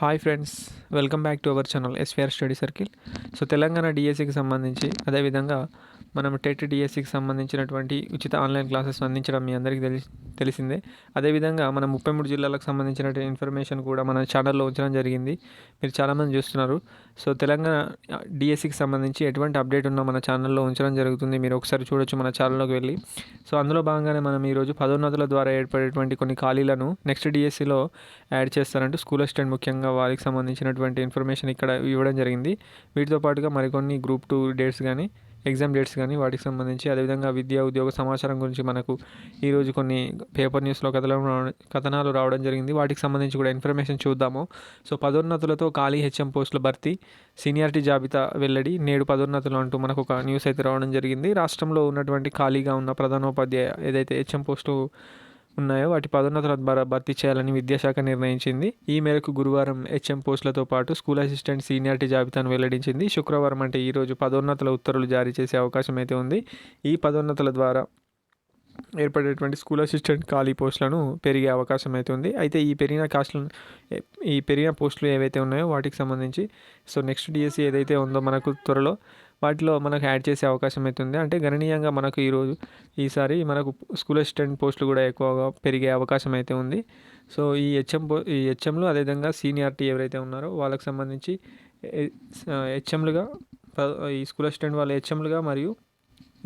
Hi friends welcome back to our channel SVR study circle so Telangana డిఎస్సికి సంబంధించి అదేవిధంగా మనం టెట్ డిఎస్సికి సంబంధించినటువంటి ఉచిత ఆన్లైన్ క్లాసెస్ అందించడం మీ అందరికీ తెలి తెలిసిందే. అదేవిధంగా మన ముప్పై మూడు జిల్లాలకు సంబంధించిన ఇన్ఫర్మేషన్ కూడా మన ఛానల్లో ఉంచడం జరిగింది. మీరు చాలామంది చూస్తున్నారు. సో తెలంగాణ డిఎస్సికి సంబంధించి ఎటువంటి అప్డేట్ ఉన్నా మన ఛానల్లో ఉంచడం జరుగుతుంది. మీరు ఒకసారి చూడొచ్చు మన ఛానల్లోకి వెళ్ళి. సో అందులో భాగంగానే మనం ఈరోజు పదోన్నతుల ద్వారా ఏర్పడేటువంటి కొన్ని ఖాళీలను నెక్స్ట్ డిఎస్సిలో యాడ్ చేస్తారంటూ స్కూల్ అసిస్టెంట్ ముఖ్యంగా వారికి సంబంధించినటువంటి ఇన్ఫర్మేషన్ ఇక్కడ ఇవ్వడం జరిగింది. వీటితో పాటుగా మరికొన్ని గ్రూప్ టూ డేట్స్ కానీ ఎగ్జామ్ డేట్స్ కానీ వాటికి సంబంధించి అదేవిధంగా విద్యా ఉద్యోగ సమాచారం గురించి మనకు ఈరోజు కొన్ని పేపర్ న్యూస్లో కథలు కథనాలు రావడం జరిగింది. వాటికి సంబంధించి కూడా ఇన్ఫర్మేషన్ చూద్దాము. సో పదోన్నతులతో ఖాళీ హెచ్ఎం పోస్టుల భర్తీ సీనియారిటీ జాబితా వెల్లడి నేడు పదోన్నతులు అంటూ మనకు ఒక న్యూస్ అయితే రావడం జరిగింది. రాష్ట్రంలో ఉన్నటువంటి ఖాళీగా ఉన్న ప్రధానోపాధ్యాయ ఏదైతే హెచ్ఎం పోస్టు ఉన్నాయో వాటి పదోన్నతుల ద్వారా భర్తీ చేయాలని విద్యాశాఖ నిర్ణయించింది. ఈ మేరకు గురువారం హెచ్ఎం పోస్టులతో పాటు స్కూల్ అసిస్టెంట్ సీనియారిటీ జాబితాను వెల్లడించింది. శుక్రవారం అంటే ఈరోజు పదోన్నతుల ఉత్తర్వులు జారీ చేసే అవకాశం అయితే ఉంది. ఈ పదోన్నతుల ద్వారా ఏర్పడేటువంటి స్కూల్ అసిస్టెంట్ ఖాళీ పోస్టులను పెరిగే అవకాశం అయితే ఉంది. అయితే ఈ పెరిగిన కాస్ట్లను ఈ పెరిగిన పోస్టులు ఏవైతే ఉన్నాయో వాటికి సంబంధించి సో నెక్స్ట్ డిఎస్సి ఏదైతే ఉందో మనకు త్వరలో వాటిలో మనకు యాడ్ చేసే అవకాశం అవుతుంది అంటే గణనీయంగా మనకు ఈరోజు ఈసారి మనకు స్కూల్ అసిస్టెంట్ పోస్టులు కూడా ఎక్కువగా పెరిగే అవకాశం అయితే ఉంది. సో ఈ హెచ్ఎం పో ఈ హెచ్ఎంలు అదేవిధంగా సీనియారిటీ ఎవరైతే ఉన్నారో వాళ్ళకి సంబంధించి హెచ్ఎంలుగా ఈ స్కూల్ అసిస్టెంట్ వాళ్ళ హెచ్ఎంలుగా మరియు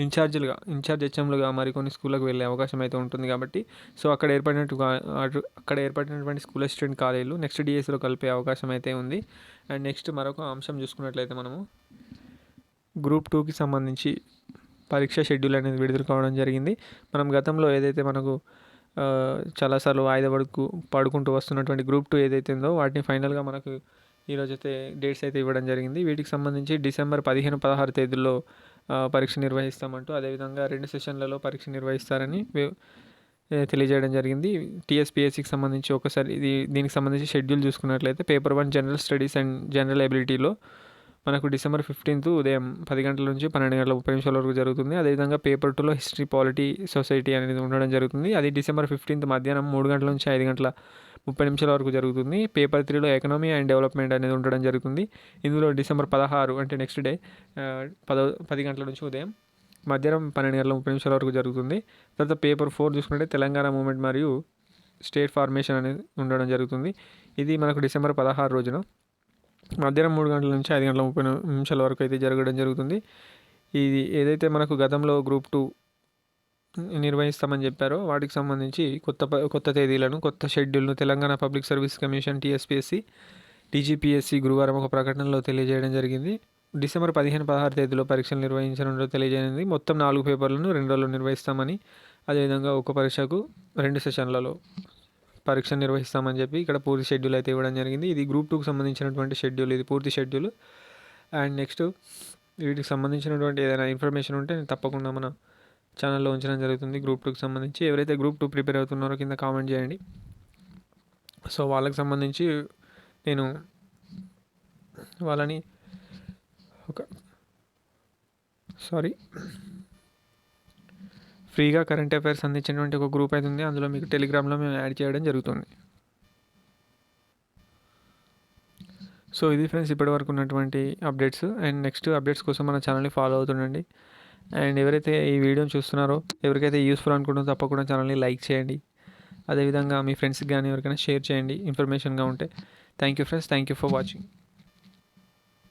ఇన్ఛార్జీలుగా ఇన్ఛార్జ్ హెచ్ఎంలుగా మరికొన్ని స్కూళ్ళకు వెళ్ళే అవకాశం అయితే ఉంటుంది కాబట్టి సో అక్కడ ఏర్పడినట్టు అక్కడ ఏర్పడినటువంటి స్కూల్ అసిస్టెంట్ కాలేజీలు నెక్స్ట్ డిఎస్లో కలిపే అవకాశం అయితే ఉంది. అండ్ నెక్స్ట్ మరొక అంశం చూసుకున్నట్లయితే మనము గ్రూప్ టూకి సంబంధించి పరీక్ష షెడ్యూల్ అనేది విడుదల కావడం జరిగింది. మనం గతంలో ఏదైతే మనకు చాలాసార్లు వాయిదా పడుకు పడుకుంటూ వస్తున్నటువంటి గ్రూప్ టూ ఏదైతే ఉందో వాటిని ఫైనల్గా మనకు ఈరోజు అయితే డేట్స్ అయితే ఇవ్వడం జరిగింది. వీటికి సంబంధించి డిసెంబర్ పదిహేను పదహారు తేదీల్లో పరీక్ష నిర్వహిస్తామంటూ అదేవిధంగా రెండు సెషన్లలో పరీక్ష నిర్వహిస్తారని తెలియజేయడం జరిగింది. టీఎస్పిఎస్సికి సంబంధించి ఒకసారి ఇది దీనికి సంబంధించి షెడ్యూల్ చూసుకున్నట్లయితే paper one general studies and general ఎబిలిటీలో మనకు డిసెంబర్ ఫిఫ్టీన్త్ ఉదయం పది గంటల నుంచి పన్నెండు గంటల ముప్పై నిమిషాల వరకు జరుగుతుంది. అదేవిధంగా పేపర్ టూలో హిస్టరీ పాలిటీ సొసైటీ అనేది ఉండడం జరుగుతుంది. అది డిసెంబర్ ఫిఫ్టీన్త్ మధ్యాహ్నం మూడు గంటల నుంచి ఐదు గంటల ముప్పై నిమిషాల వరకు జరుగుతుంది. పేపర్ త్రీలో ఎకనామీ అండ్ డెవలప్మెంట్ అనేది ఉండడం జరుగుతుంది. ఇందులో డిసెంబర్ పదహారు అంటే నెక్స్ట్ డే పదో పది గంటల నుంచి ఉదయం మధ్యాహ్నం పన్నెండు గంటల ముప్పై నిమిషాల వరకు జరుగుతుంది. తర్వాత పేపర్ ఫోర్ చూసుకుంటే తెలంగాణ మూమెంట్ మరియు స్టేట్ ఫార్మేషన్ అనేది ఉండడం జరుగుతుంది. ఇది మనకు డిసెంబర్ పదహారు రోజున మధ్యాహ్నం మూడు గంటల నుంచి ఐదు గంటల ముప్పై నిమిషాల వరకు అయితే జరగడం జరుగుతుంది. ఇది ఏదైతే మనకు గతంలో గ్రూప్ టూ నిర్వహిస్తామని చెప్పారో వాటికి సంబంధించి కొత్త కొత్త తేదీలను కొత్త షెడ్యూల్ను Telangana public service commission TSPSC TGPSC గురువారం ఒక ప్రకటనలో తెలియజేయడం జరిగింది. డిసెంబర్ పదిహేను పదహారు తేదీలో పరీక్షలు నిర్వహించడంలో తెలియజేయనుంది. మొత్తం నాలుగు పేపర్లను రెండు రోజులు నిర్వహిస్తామని అదేవిధంగా ఒక పరీక్షకు రెండు సెషన్లలో పరీక్ష నిర్వహిస్తామని చెప్పి ఇక్కడ పూర్తి షెడ్యూల్ అయితే ఇవ్వడం జరిగింది. ఇది గ్రూప్ టూకి సంబంధించినటువంటి షెడ్యూల్ ఇది పూర్తి షెడ్యూల్. అండ్ నెక్స్ట్ వీటికి సంబంధించినటువంటి ఏదైనా ఇన్ఫర్మేషన్ ఉంటే నేను తప్పకుండా మన ఛానల్లో ఉంచడం జరుగుతుంది. గ్రూప్ టూకి సంబంధించి ఎవరైతే గ్రూప్ టూ ప్రిపేర్ అవుతున్నారో కింద కామెంట్ చేయండి. సో వాళ్ళకి సంబంధించి నేను వాళ్ళని ఒక సారీ ఫ్రీగా కరెంట్ అఫైర్స్ అందించినటువంటి ఒక గ్రూప్ అయితే ఉంది. అందులో మీకు టెలిగ్రామ్లో మేము యాడ్ చేయడం జరుగుతుంది. సో ఇది ఫ్రెండ్స్ ఇప్పటివరకు ఉన్నటువంటి అప్డేట్స్. అండ్ నెక్స్ట్ అప్డేట్స్ కోసం మన ఛానల్ని ఫాలో అవుతుండండి. అండ్ ఎవరైతే ఈ వీడియోని చూస్తున్నారో ఎవరికైతే యూస్ఫుల్ అనుకుంటుందో తప్పకుండా ఛానల్ని లైక్ చేయండి. అదేవిధంగా మీ ఫ్రెండ్స్కి కానీ ఎవరికైనా షేర్ చేయండి. ఇన్ఫర్మేషన్గా ఉంటే. Thank you friends. Thank you for watching.